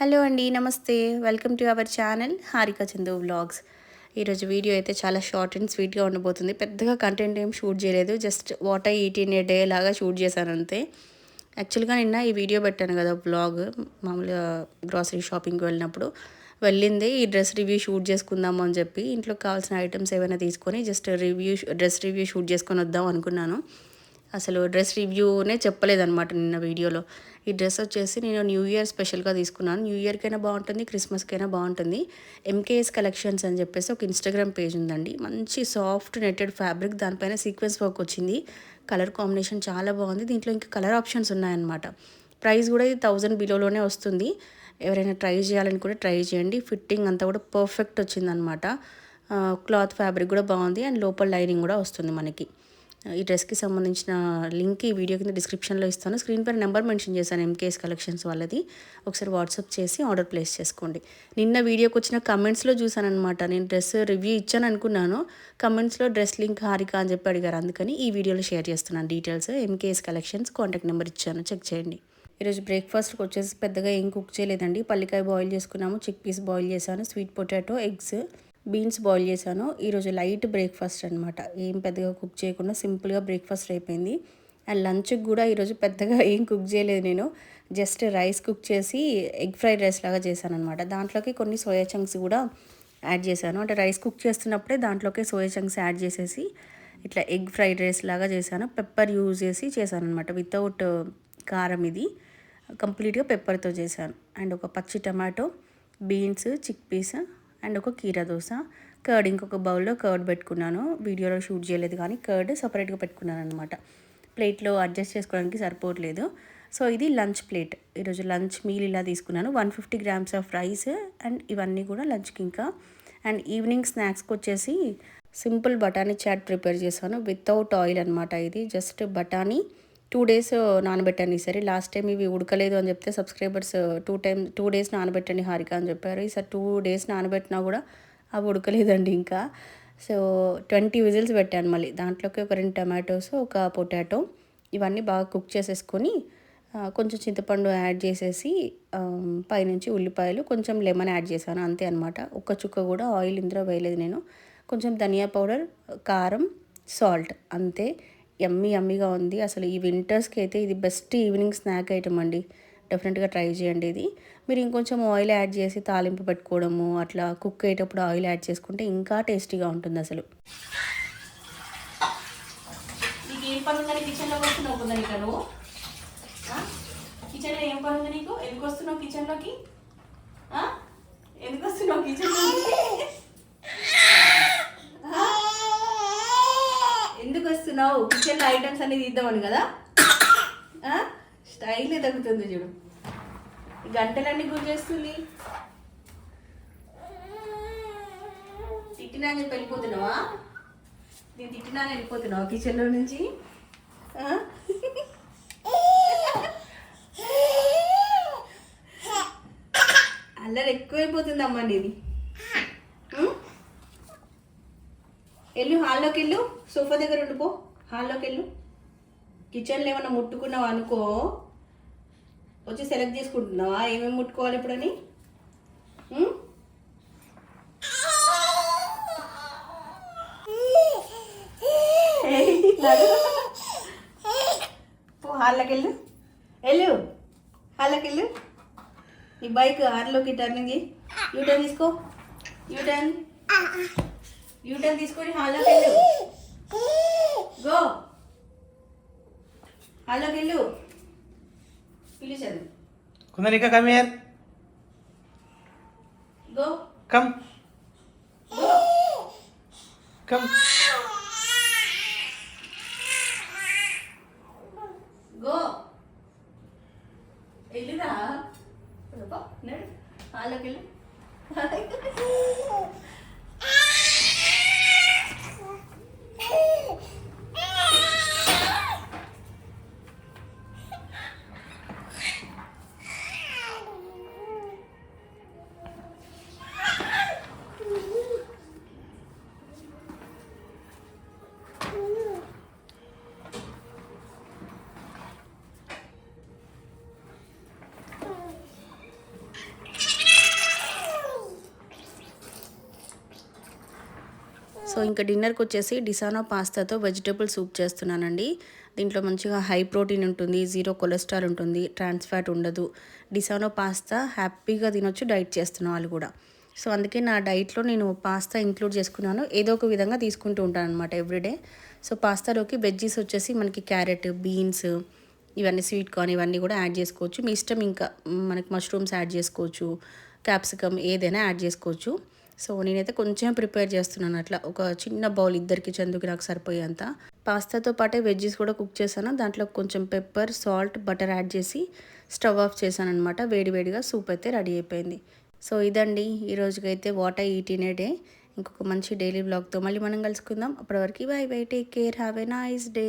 Hello అండి నమస్తే. Welcome to our channel Harika Chandu vlogs. ఈరోజు వీడియో అయితే చాలా షార్ట్ అండ్ స్వీట్గా ఉండబోతుంది. పెద్దగా కంటెంట్ ఏం షూట్ చేయలేదు. Just what I eat in a day లాగా షూట్ చేశాను అంతే. యాక్చువల్గా నిన్న ఈ వీడియో పెట్టాను కదా బ్లాగ్ మామూలుగా గ్రాసరీ షాపింగ్కి వెళ్ళినప్పుడు. వెళ్ళింది ఈ డ్రెస్ రివ్యూ షూట్ చేసుకుందాము అని చెప్పి ఇంట్లో కావాల్సిన ఐటమ్స్ ఏమైనా తీసుకొని just review dress review shoot చేసుకొని వద్దాం అనుకున్నాను. అసలు డ్రెస్ రివ్యూనే చెప్పలేదన్నమాట నిన్న వీడియోలో. ఈ డ్రెస్ వచ్చేసి నేను న్యూ ఇయర్ స్పెషల్గా తీసుకున్నాను. న్యూ ఇయర్కైనా బాగుంటుంది క్రిస్మస్కైనా బాగుంటుంది. ఎంకేఎస్ కలెక్షన్స్ అని చెప్పేసి ఒక ఇన్స్టాగ్రామ్ పేజ్ ఉందండి. మంచి సాఫ్ట్ నెట్టెడ్ ఫ్యాబ్రిక్ దానిపైన సీక్వెన్స్ వర్క్ వచ్చింది. కలర్ కాంబినేషన్ చాలా బాగుంది. దీంట్లో ఇంకా కలర్ ఆప్షన్స్ ఉన్నాయన్నమాట. ప్రైస్ కూడా ఇది థౌజండ్ బిలోలోనే వస్తుంది. ఎవరైనా ట్రై చేయాలని కూడా ట్రై చేయండి. ఫిట్టింగ్ అంతా కూడా పర్ఫెక్ట్ వచ్చిందనమాట క్లాత్ ఫ్యాబ్రిక్ కూడా బాగుంది. అండ్ లోపల లైనింగ్ కూడా వస్తుంది మనకి. ఈ డ్రెస్కి సంబంధించిన లింక్ ఈ వీడియో కింద డిస్క్రిప్షన్లో ఇస్తాను. స్క్రీన్ పైన నెంబర్ మెన్షన్ చేశాను ఎంకేఎస్ కలెక్షన్స్ వాళ్ళది. ఒకసారి వాట్సాప్ చేసి ఆర్డర్ ప్లేస్ చేసుకోండి. నిన్న వీడియోకి వచ్చిన కమెంట్స్లో చూసాను నేను డ్రెస్ రివ్యూ ఇచ్చాను అనుకున్నాను. కమెంట్స్లో డ్రెస్ లింక్ హారిక అని చెప్పి అడిగారు. అందుకని ఈ వీడియోలో షేర్ చేస్తున్నాను. Details MKS collections contact number ఇచ్చాను. చెక్ చేయండి. ఈరోజు బ్రేక్ఫాస్ట్కి వచ్చేసి పెద్దగా ఏం కుక్ చేయలేదండి. పల్లికాయ బాయిల్ చేసుకున్నాము. చిక్ పీస్ బాయిల్ చేశాను. Sweet potato eggs beans boil చేశాను. ఈరోజు లైట్ బ్రేక్ఫాస్ట్ అనమాట ఏం పెద్దగా కుక్ చేయకుండా సింపుల్గా బ్రేక్ఫాస్ట్ అయిపోయింది. అండ్ లంచ్కి కూడా ఈరోజు పెద్దగా ఏం కుక్ చేయలేదు నేను. జస్ట్ రైస్ కుక్ చేసి ఎగ్ ఫ్రైడ్ రైస్ లాగా చేశాను అనమాట దాంట్లోకి కొన్ని సోయా చంక్స్ కూడా యాడ్ చేశాను. అంటే రైస్ కుక్ చేస్తున్నప్పుడే దాంట్లోకి సోయా చంక్స్ యాడ్ చేసేసి ఇట్లా ఎగ్ ఫ్రైడ్ రైస్ లాగా చేశాను. పెప్పర్ యూజ్ చేసి చేశాను అనమాట వితౌట్ కారం ఇది. కంప్లీట్గా పెప్పర్తో చేశాను. అండ్ ఒక పచ్చి tomato beans chick peas and ఒక కీరా దోశ. కర్డ్ ఇంకొక బౌల్లో కర్డ్ పెట్టుకున్నాను. వీడియోలో షూట్ చేయలేదు కానీ కర్డ్ సపరేట్గా పెట్టుకున్నాను అనమాట ప్లేట్లో అడ్జస్ట్ చేసుకోవడానికి సరిపోవట్లేదు. సో ఇది లంచ్ ప్లేట్ ఈరోజు లంచ్ మీల్ ఇలా తీసుకున్నాను. One fifty grams of rice and ఇవన్నీ కూడా లంచ్కి ఇంకా. అండ్ ఈవినింగ్ స్నాక్స్కి వచ్చేసి సింపుల్ బఠానీ చాట్ ప్రిపేర్ చేశాను. వితౌట్ ఆయిల్ అనమాట ఇది. జస్ట్ బఠానీ టూ డేస్ నానబెట్టాను ఈసారి లాస్ట్ టైం ఇవి ఉడకలేదు అని చెప్తే subscribers two time two days నానబెట్టండి Harika అని చెప్పారు. ఈసారి టూ డేస్ నానబెట్టినా కూడా అవి ఉడకలేదండి ఇంకా. సో ట్వంటీ విజిల్స్ పెట్టాను మళ్ళీ. దాంట్లోకి ఒక రెండు టమాటోస్ ఒక పొటాటో ఇవన్నీ బాగా కుక్ చేసేసుకొని కొంచెం చింతపండు యాడ్ చేసేసి పైనుంచి ఉల్లిపాయలు కొంచెం లెమన్ యాడ్ చేశాను. అంతే అనమాట ఒక్క చుక్క కూడా ఆయిల్ ఇందులో వేయలేదు నేను. కొంచెం ధనియా పౌడర్ కారం సాల్ట్ అంతే. ఎమ్మీ ఎమ్మీగా ఉంది. అసలు ఈ వింటర్స్కి అయితే ఇది బెస్ట్ ఈవినింగ్ స్నాక్ ఐటమ్ అండి. డెఫినెట్గా ట్రై చేయండి ఇది. మీరు ఇంకొంచెం ఆయిల్ యాడ్ చేసి తాలింపు పెట్టుకోవడము అట్లా కుక్ అయ్యేటప్పుడు ఆయిల్ యాడ్ చేసుకుంటే ఇంకా టేస్టీగా ఉంటుంది అసలు. ఏం పని ఉందని కిచెన్లో వస్తున్నావు కదా నీకు నువ్వు కిచెన్లో ఏం పని ఉంది నీకు? ఎందుకు వస్తున్నావు కిచెన్లోకి ఎందుకు వస్తున్నావు కిచెన్లోకి చేస్తున్నావు కిచెన్లో ఐటమ్స్ అన్ని తీద్దామని కదా? స్టైల్ తగ్గుతుంది చూడు. గంటలన్నీ గురి చేస్తుంది. తిట్టినా అని చెప్పి వెళ్ళిపోతున్నావా? నేను తిట్టినా వెళ్ళిపోతున్నావా కిచెన్లో నుంచి? అల్లరి ఎక్కువైపోతుందమ్మా నీది. వెళ్ళు హాల్లోకి వెళ్ళు సోఫా దగ్గర ఉండిపో. హాల్లోకి వెళ్ళు కిచెన్లో ఏమైనా ముట్టుకున్నావు అనుకో వచ్చి సెలెక్ట్ చేసుకుంటున్నావా? ఏమేమి ముట్టుకోవాలి ఇప్పుడని? హాల్లోకి వెళ్ళు వెళ్ళు. హాల్లోకి వెళ్ళు నీ బైక్ హార్లోకి టర్నింగ్ యూ టర్న్ తీసుకో. యూ టర్న్ యూటర్న్ తీసుకొని హాల్లోకి వెళ్ళు గో హాల్లోకి వెళ్ళు పిలిచాను Kundanika, come here. Go Come. Come. Go వెళ్ళురా నడు హాల్లోకి సో ఇంకా డిన్నర్కి వచ్చేసి డిసానో పాస్తాతో వెజిటేబుల్ సూప్ చేస్తున్నానండి. దీంట్లో మంచిగా హై ప్రోటీన్ ఉంటుంది జీరో కొలెస్ట్రాల్ ఉంటుంది ట్రాన్స్ ఫ్యాట్ ఉండదు. డిసానో పాస్తా హ్యాపీగా తినొచ్చు డైట్ చేస్తున్న వాళ్ళు కూడా. సో అందుకే నా డైట్లో నేను పాస్తా ఇంక్లూడ్ చేసుకున్నాను. ఏదో ఒక విధంగా తీసుకుంటూ ఉంటాను అనమాట ఎవ్రీడే సో పాస్తాలోకి వెజ్జీస్ వచ్చేసి మనకి క్యారెట్ బీన్స్ ఇవన్నీ స్వీట్ కార్న్ ఇవన్నీ కూడా యాడ్ చేసుకోవచ్చు. మీ ఇష్టం ఇంకా మనకి మష్రూమ్స్ యాడ్ చేసుకోవచ్చు క్యాప్సికమ్ ఏదైనా యాడ్ చేసుకోవచ్చు. సో నేనైతే కొంచెం ప్రిపేర్ చేస్తున్నాను అట్లా. ఒక చిన్న బౌల్ ఇద్దరికి చందుకి నాకు సరిపోయేంత. పాస్తాతో పాటే వెజ్జెస్ కూడా కుక్ చేశాను. దాంట్లో కొంచెం పెప్పర్ సాల్ట్ బటర్ యాడ్ చేసి స్టవ్ ఆఫ్ చేశాను అనమాట వేడివేడిగా సూప్ అయితే రెడీ అయిపోయింది. సో ఇదండి ఈ రోజుకైతే what I eat in a day. ఇంకొక మంచి డైలీ బ్లాగ్తో మళ్ళీ మనం కలుసుకుందాం. అప్పటివరకు bye bye take care have a nice day.